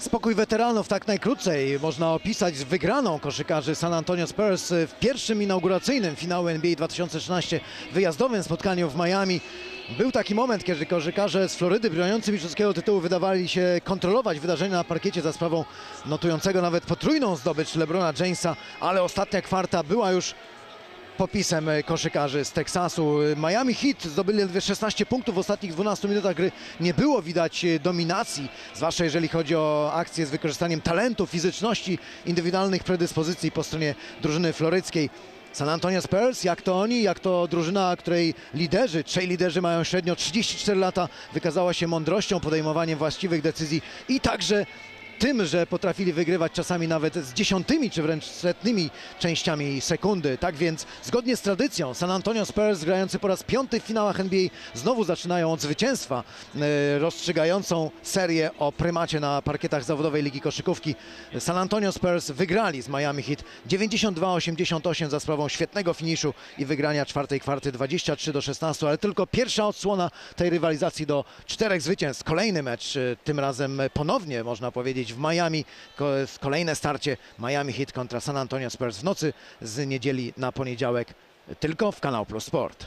Spokój weteranów tak najkrócej można opisać z wygraną koszykarzy San Antonio Spurs w pierwszym inauguracyjnym finału NBA 2013 wyjazdowym spotkaniu w Miami. Był taki moment, kiedy koszykarze z Florydy broniący mistrzowskiego tytułu wydawali się kontrolować wydarzenia na parkiecie za sprawą notującego nawet potrójną zdobycz LeBrona Jamesa, ale ostatnia kwarta była już popisem e, koszykarzy z Teksasu. Miami Heat zdobyli ledwie 16 punktów w ostatnich 12 minutach gry. Nie było widać e, dominacji, zwłaszcza jeżeli chodzi o akcje z wykorzystaniem talentu, fizyczności, indywidualnych predyspozycji po stronie drużyny floryckiej. San Antonio Spurs, jak to oni, jak to drużyna, której liderzy, trzej liderzy mają średnio 34 lata, wykazała się mądrością, podejmowaniem właściwych decyzji i także tym, że potrafili wygrywać czasami nawet z dziesiątymi czy wręcz setnymi częściami sekundy. Tak więc zgodnie z tradycją San Antonio Spurs grający po raz piąty w finałach NBA znowu zaczynają od zwycięstwa e, rozstrzygającą serię o prymacie na parkietach zawodowej Ligi Koszykówki. San Antonio Spurs wygrali z Miami Heat 92-88 za sprawą świetnego finiszu i wygrania czwartej kwarty 23 do 16, ale tylko pierwsza odsłona tej rywalizacji do czterech zwycięstw. Kolejny mecz, e, tym razem ponownie można powiedzieć w Miami. Ko- Kolejne starcie Miami Heat kontra San Antonio Spurs w nocy z niedzieli na poniedziałek tylko w Kanał Plus Sport.